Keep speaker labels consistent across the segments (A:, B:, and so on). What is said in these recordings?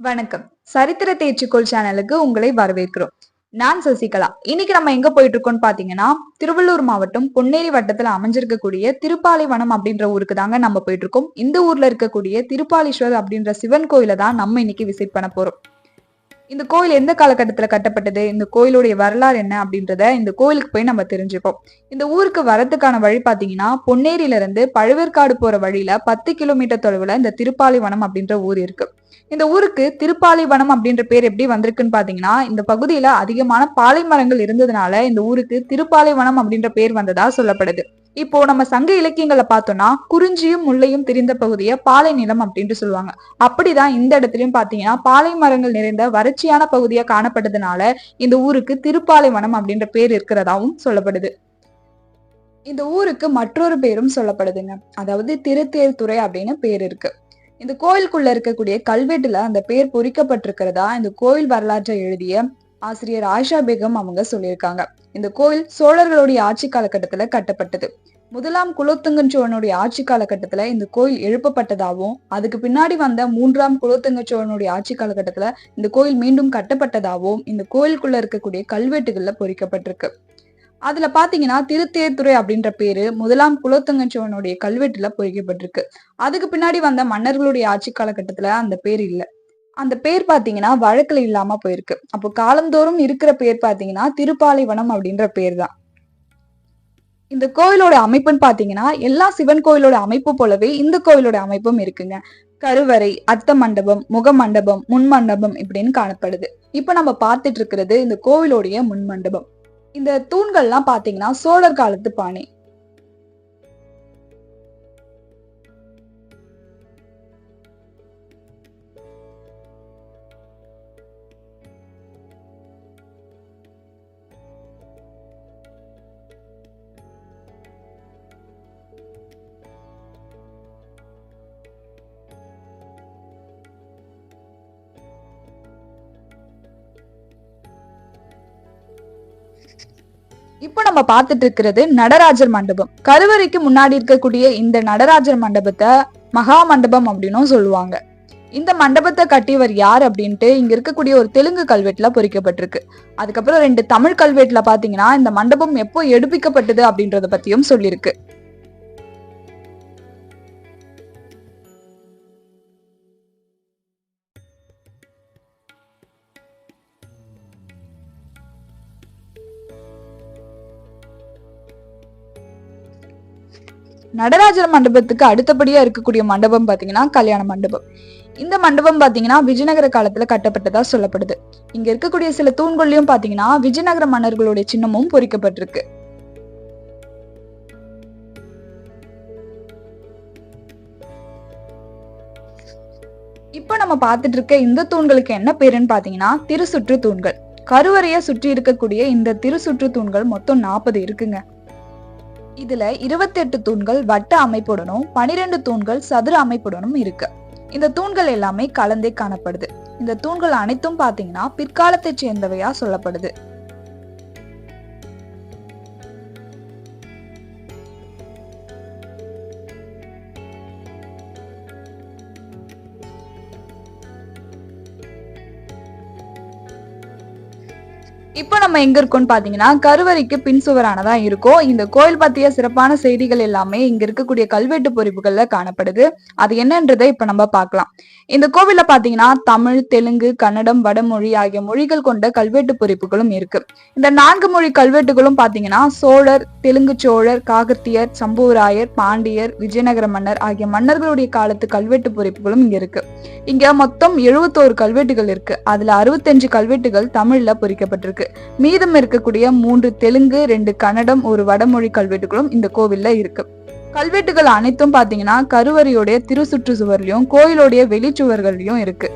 A: வணக்கம். சரித்திர தேர்ச்சிக்கோள் சேனலுக்கு உங்களை வரவேற்கிறோம். நான் சசிகலா. இன்னைக்கு நம்ம எங்க போயிட்டு இருக்கோம்னு பாத்தீங்கன்னா திருவள்ளூர் மாவட்டம் பொன்னேரி வட்டத்துல அமைஞ்சிருக்கக்கூடிய திருப்பாலைவனம் அப்படின்ற ஊருக்கு தாங்க நம்ம போயிட்டு இருக்கோம் இந்த ஊர்ல இருக்கக்கூடிய திருப்பாலீஸ்வர் அப்படின்ற சிவன் கோயிலை தான் நம்ம இன்னைக்கு விசிட் பண்ண போறோம். இந்த கோயில் எந்த காலகட்டத்தில் கட்டப்பட்டது? இந்த கோயிலுடைய வரலாறு என்ன அப்படின்றத இந்த கோயிலுக்கு போய் நம்ம தெரிஞ்சுப்போம். இந்த ஊருக்கு வரதுக்கான வழி பார்த்தீங்கன்னா பொன்னேரியிலிருந்து பழுவேற்காடு போகிற வழியில பத்து கிலோமீட்டர் தொலைவில் இந்த திருப்பாலைவனம் அப்படின்ற ஊர் இருக்கு. இந்த ஊருக்கு திருப்பாலைவனம் அப்படின்ற பேர் எப்படி வந்திருக்குன்னு பாத்தீங்கன்னா இந்த பகுதியில அதிகமான பாலை மரங்கள் இருந்ததுனால இந்த ஊருக்கு திருப்பாலைவனம் அப்படின்ற பேர் வந்ததா சொல்லப்படுது. இப்போ நம்ம சங்க இலக்கியங்களை பார்த்தோம்னா குறிஞ்சியும் முள்ளையும் திரிந்த பகுதியை பாலை நிலம் அப்படின்ட்டு சொல்லுவாங்க. அப்படிதான் இந்த இடத்துலயும் பாத்தீங்கன்னா பாலை மரங்கள் நிறைந்த வறட்சியான பகுதியா காணப்பட்டதுனால இந்த ஊருக்கு திருப்பாலைவனம் அப்படின்ற பேர் இருக்கிறதாவும் சொல்லப்படுது. இந்த ஊருக்கு மற்றொரு பேரும் சொல்லப்படுதுங்க. அதாவது திருத்தேர்துறை அப்படின்னு பேர் இருக்கு. இந்த கோயிலுக்குள்ள இருக்கக்கூடிய கல்வெட்டுல அந்த பேர் பொறிக்கப்பட்டிருக்கிறதா இந்த கோயில் வரலாற்றை எழுதிய ஆசிரியர் ஆயிஷா பேகம் அவங்க சொல்லியிருக்காங்க. இந்த கோயில் சோழர்களுடைய ஆட்சி காலகட்டத்துல கட்டப்பட்டது. முதலாம் குலோத்துங்கன் சோழனுடைய ஆட்சி காலகட்டத்துல இந்த கோயில் எழுப்பப்பட்டதாகவும் அதுக்கு பின்னாடி வந்த மூன்றாம் குலோத்துங்க சோழனுடைய ஆட்சி காலகட்டத்துல இந்த கோயில் மீண்டும் கட்டப்பட்டதாகவும் இந்த கோயிலுக்குள்ள இருக்கக்கூடிய கல்வெட்டுகள்ல பொறிக்கப்பட்டிருக்கு. அதுல பாத்தீங்கன்னா திருத்தேர்துறை அப்படின்ற பேரு முதலாம் குலோத்துங்க சோழனுடைய கல்வெட்டுல பொறிக்கப்பட்டிருக்கு. அதுக்கு பின்னாடி வந்த மன்னர்களுடைய ஆட்சி காலகட்டத்துல அந்த பேர் இல்ல. அந்த பேர் பாத்தீங்கன்னா வழக்குல இல்லாம போயிருக்கு. அப்போ காலந்தோறும் இருக்கிற பேர் பாத்தீங்கன்னா திருப்பாலைவனம் அப்படின்ற பேர் தான். இந்த கோயிலோட அமைப்புன்னு பாத்தீங்கன்னா எல்லா சிவன் கோயிலோட அமைப்பு போலவே இந்த கோயிலோட அமைப்பும் இருக்குங்க. கருவறை அர்த்த மண்டபம் முக மண்டபம் முன் மண்டபம் இப்படின்னு காணப்படுது. இப்ப நம்ம பார்த்துட்டு இருக்கிறது இந்த கோவிலோடைய முன் மண்டபம். இந்த தூண்கள்லாம் பாத்தீங்கன்னா சோழர் காலத்து பாணி. இப்போ நம்ம பார்த்துட்டு இருக்கிறது நடராஜர் மண்டபம். கருவறைக்கு முன்னாடி இருக்கக்கூடிய இந்த நடராஜர் மண்டபத்தை மகா மண்டபம் அப்படின்னும் சொல்லுவாங்க. இந்த மண்டபத்தை கட்டியவர் யார் அப்படின்ட்டு இங்க இருக்கக்கூடிய ஒரு தெலுங்கு கல்வெட்டுல பொறிக்கப்பட்டிருக்கு. அதுக்கப்புறம் ரெண்டு தமிழ் கல்வெட்டுல பாத்தீங்கன்னா இந்த மண்டபம் எப்போ எடுப்பிக்கப்பட்டது அப்படின்றத பத்தியும் சொல்லியிருக்கு. நடராஜர் மண்டபத்துக்கு அடுத்தபடியா இருக்கக்கூடிய மண்டபம் பாத்தீங்கன்னா கல்யாண மண்டபம். இந்த மண்டபம் பாத்தீங்கன்னா விஜயநகர காலத்துல கட்டப்பட்டதா சொல்லப்படுது. இங்க இருக்கக்கூடிய சில தூண்கள்லயும் பாத்தீங்கன்னா விஜயநகர மன்னர்களுடைய சின்னமும் பொறிக்கப்பட்டிருக்கு. இப்போ நம்ம பார்த்துட்டு இருக்க இந்த தூண்களுக்கு என்ன பேருன்னு பாத்தீங்கன்னா திருசுற்று தூண்கள். கருவறையை சுற்றி இருக்கக்கூடிய இந்த திருசுற்று தூண்கள் மொத்தம் நாற்பது இருக்குங்க. இதுல இருபத்தெட்டு தூண்கள் வட்ட அமைப்புடனும் பனிரெண்டு தூண்கள் சதுர அமைப்புடனும் இருக்கு. இந்த தூண்கள் எல்லாமே கலந்தே காணப்படுது. இந்த தூண்கள் அனைத்தும் பாத்தீங்கன்னா பிற்காலத்தை சேர்ந்தவையா சொல்லப்படுது. இப்போ நம்ம எங்க இருக்கோம்னு பாத்தீங்கன்னா கருவறைக்கு பின் சுவரானதா இருக்கும். இந்த கோயில் பத்திய சிறப்பான செய்திகள் எல்லாமே இங்க இருக்கக்கூடிய கல்வெட்டு பொறிப்புகள்ல காணப்படுது. அது என்னன்றதை இப்ப நம்ம பார்க்கலாம். இந்த கோவில பாத்தீங்கன்னா தமிழ் தெலுங்கு கன்னடம் வடமொழி ஆகிய மொழிகள் கொண்ட கல்வெட்டு பொறிப்புகளும் இருக்கு. இந்த நான்கு மொழி கல்வெட்டுகளும் பாத்தீங்கன்னா சோழர் தெலுங்கு சோழர் காகத்தியர் சம்புவராயர் பாண்டியர் விஜயநகர மன்னர் ஆகிய மன்னர்களுடைய காலத்து கல்வெட்டு பொறிப்புகளும் இங்க இருக்கு. இங்க மொத்தம் எழுபத்தோரு கல்வெட்டுகள் இருக்கு. அதுல அறுபத்தஞ்சு கல்வெட்டுகள் தமிழ்ல பொறிக்கப்பட்டிருக்கு. இருக்கு. மீதம் இருக்கக்கூடிய மூன்று தெலுங்கு ரெண்டு கன்னடம் ஒரு வடமொழி கல்வெட்டுகளும் இந்த கோவில்ல இருக்கு. கல்வெட்டுகள் அனைத்தும் பாத்தீங்கன்னா கருவறையுடைய திருசுற்று சுவர்லயும் கோயிலுடைய வெளிச்சுவர்கள்லயும் இருக்கு.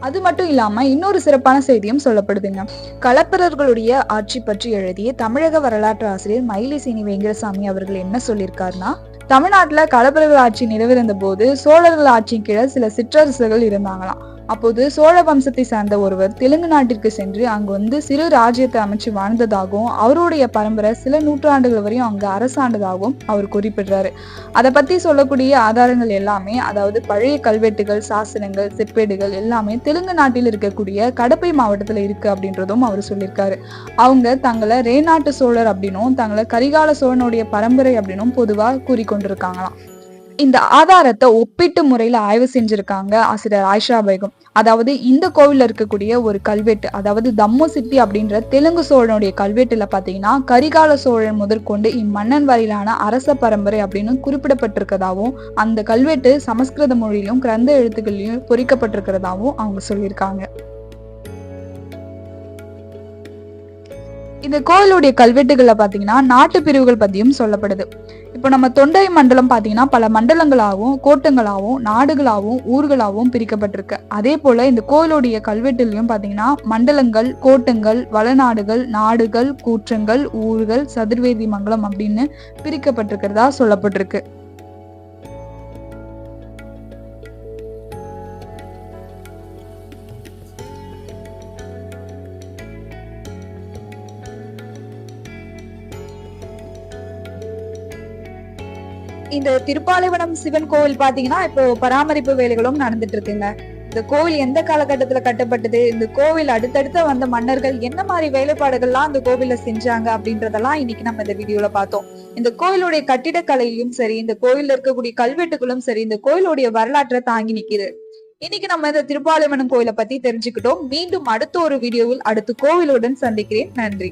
A: அது மட்டும் இல்லாம இன்னொரு சிறப்பான செய்தியும் சொல்லப்படுதுங்க. களப்பிரர்களுடைய ஆட்சி பற்றி எழுதிய தமிழக வரலாற்று ஆசிரியர் மயிலிசேனி வெங்கடசாமி அவர்கள் என்ன சொல்லியிருக்காருன்னா தமிழ்நாட்டுல களப்பிரர்கள் ஆட்சி நிலவிருந்த போது சோழர்கள் ஆட்சியின் கீழே சில சிற்றரசுகள் இருந்தாங்களாம். அப்போது சோழ வம்சத்தை சார்ந்த ஒருவர் தெலுங்கு நாட்டிற்கு சென்று அங்கு வந்து சிறு ராஜ்யத்தை அமைச்சு வாழ்ந்ததாகவும் அவருடைய பரம்பரை சில நூற்றாண்டுகள் வரையும் அங்கு அரசாண்டதாகவும் அவர் குறிப்பிடுறாரு. அதை பத்தி சொல்லக்கூடிய ஆதாரங்கள் எல்லாமே அதாவது பழைய கல்வெட்டுகள் சாசனங்கள் செப்பேடுகள் எல்லாமே தெலுங்கு நாட்டில் இருக்கக்கூடிய கடப்பை மாவட்டத்தில் இருக்கு அப்படின்றதும் அவர் சொல்லியிருக்காரு. அவங்க தங்களை ரேநாட்டு சோழர் அப்படின்னும் தங்களை கரிகால சோழனுடைய பரம்பரை அப்படின்னும் பொதுவாக கூறிக்கொண்டிருக்காங்களாம். இந்த ஆதாரத்தை ஒப்பீட்டு முறையில் ஆய்வு செஞ்சிருக்காங்க ஆசிரியர் ஆயிஷா பேகம். அதாவது இந்த கோவிலில் இருக்கக்கூடிய ஒரு கல்வெட்டு அதாவது தம்மு சிப்பி அப்படின்ற தெலுங்கு சோழனுடைய கல்வெட்டுல பார்த்தீங்கன்னா கரிகால சோழன் முதற்கொண்டு இம்மன்னன் வரையிலான அரச பரம்பரை அப்படின்னு குறிப்பிடப்பட்டிருக்கதாவும் அந்த கல்வெட்டு சமஸ்கிருத மொழியிலும் கிரந்த எழுத்துக்களிலும் பொறிக்கப்பட்டிருக்கிறதாவும் அவங்க சொல்லியிருக்காங்க. இந்த கோயிலுடைய கல்வெட்டுகளில் பார்த்தீங்கன்னா நாட்டு பிரிவுகள் பற்றியும் சொல்லப்படுது. இப்போ நம்ம தொண்டை மண்டலம் பார்த்தீங்கன்னா பல மண்டலங்களாகவும் கோட்டங்களாகவும் நாடுகளாகவும் ஊர்களாகவும் பிரிக்கப்பட்டிருக்கு. அதே போல் இந்த கோயிலுடைய கல்வெட்டுலையும் பார்த்தீங்கன்னா மண்டலங்கள் கோட்டங்கள் வளநாடுகள் நாடுகள் கூற்றங்கள் ஊர்கள் சதுர்வேதி மங்கலம் அப்படின்னு பிரிக்கப்பட்டிருக்கிறதா சொல்லப்பட்டிருக்கு. இந்த திருப்பாலைவனம் சிவன் கோவில் பாத்தீங்கன்னா இப்போ பராமரிப்பு வேலைகளும் நடந்துட்டு இருக்குங்க. இந்த கோவில் எந்த காலகட்டத்துல கட்டப்பட்டது? இந்த கோவில் அடுத்தடுத்த வந்த மன்னர்கள் என்ன மாதிரி வேலைப்பாடுகள்லாம் அந்த கோவில செஞ்சாங்க அப்படின்றதெல்லாம் இன்னைக்கு நம்ம இந்த வீடியோல பார்த்தோம். இந்த கோயிலுடைய கட்டிடக்கலையிலும் சரி இந்த கோயில்ல இருக்கக்கூடிய கல்வெட்டுகளும் சரி இந்த கோயிலுடைய வரலாற்றை தாங்கி நிக்குது. இன்னைக்கு நம்ம இந்த திருப்பாலைவனம் கோயிலை பத்தி தெரிஞ்சுக்கிட்டோம். மீண்டும் அடுத்த ஒரு வீடியோவில் அடுத்த கோவிலுடன் சந்திக்கிறேன். நன்றி.